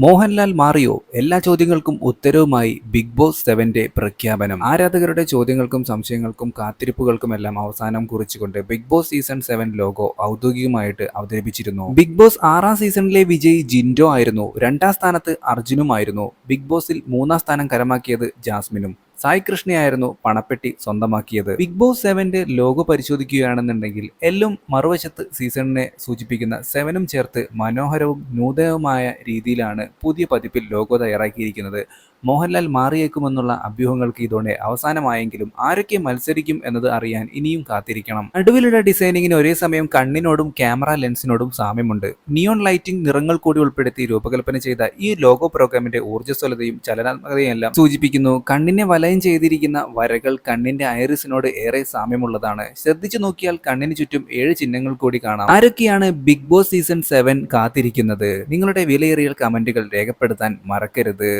മോഹൻലാൽ മാറിയോ? എല്ലാ ചോദ്യങ്ങൾക്കും ഉത്തരവുമായി ബിഗ് ബോസ് സെവന്റെ പ്രഖ്യാപനം. ആരാധകരുടെ ചോദ്യങ്ങൾക്കും സംശയങ്ങൾക്കും കാത്തിരിപ്പുകൾക്കുമെല്ലാം അവസാനം കുറിച്ചുകൊണ്ട് Bigg Boss season seven logo ഔദ്യോഗികമായിട്ട് അവതരിപ്പിച്ചിരുന്നു. ബിഗ് ബോസ് ആറാം സീസണിലെ വിജയി ജിൻഡോ ആയിരുന്നു. രണ്ടാം സ്ഥാനത്ത് അർജുനുമായിരുന്നു ബിഗ് ബോസിൽ മൂന്നാം സ്ഥാനം കരമാക്കിയത് ജാസ്മിനും. സായി കൃഷ്ണയായിരുന്നു പണപ്പെട്ടി സ്വന്തമാക്കിയത്. ബിഗ് ബോസ് സെവന്റെ ലോഗോ പരിശോധിക്കുകയാണെന്നുണ്ടെങ്കിൽ എല്ലും മറുവശത്ത് സീസണിനെ സൂചിപ്പിക്കുന്ന സെവനും ചേർത്ത് മനോഹരവും നൂതനവുമായ രീതിയിലാണ് പുതിയ പതിപ്പിൽ ലോഗോ തയ്യാറാക്കിയിരിക്കുന്നത്. മോഹൻലാൽ മാറിയേക്കുമെന്നുള്ള അഭ്യൂഹങ്ങൾക്ക് ഇതോടെ അവസാനമായെങ്കിലും ആരൊക്കെ മത്സരിക്കും എന്നത് അറിയാൻ ഇനിയും കാത്തിരിക്കണം. നടുവിലുള്ള ഡിസൈനിങ്ങിന് ഒരേ സമയം കണ്ണിനോടും ക്യാമറ ലെൻസിനോടും സാമ്യമുണ്ട്. നിയോൺ ലൈറ്റിംഗ് നിറങ്ങൾ കൂടി ഉൾപ്പെടുത്തി രൂപകൽപ്പന ചെയ്ത ഈ ലോഗോ പ്രോഗ്രാമിന്റെ ഊർജസ്വലതയും ചലനാത്മകതയും എല്ലാം സൂചിപ്പിക്കുന്നു. കണ്ണിനെ വലയം ചെയ്തിരിക്കുന്ന വരകൾ കണ്ണിന്റെ ഐറിസിനോട് ഏറെ സാമ്യമുള്ളതാണ്. ശ്രദ്ധിച്ചു നോക്കിയാൽ കണ്ണിന് ചുറ്റും ഏഴ് ചിഹ്നങ്ങൾ കൂടി കാണാം. ആരൊക്കെയാണ് ബിഗ് ബോസ് സീസൺ സെവൻ കാത്തിരിക്കുന്നത്? നിങ്ങളുടെ വിലയേറിയ കമന്റുകൾ രേഖപ്പെടുത്താൻ മറക്കരുത്.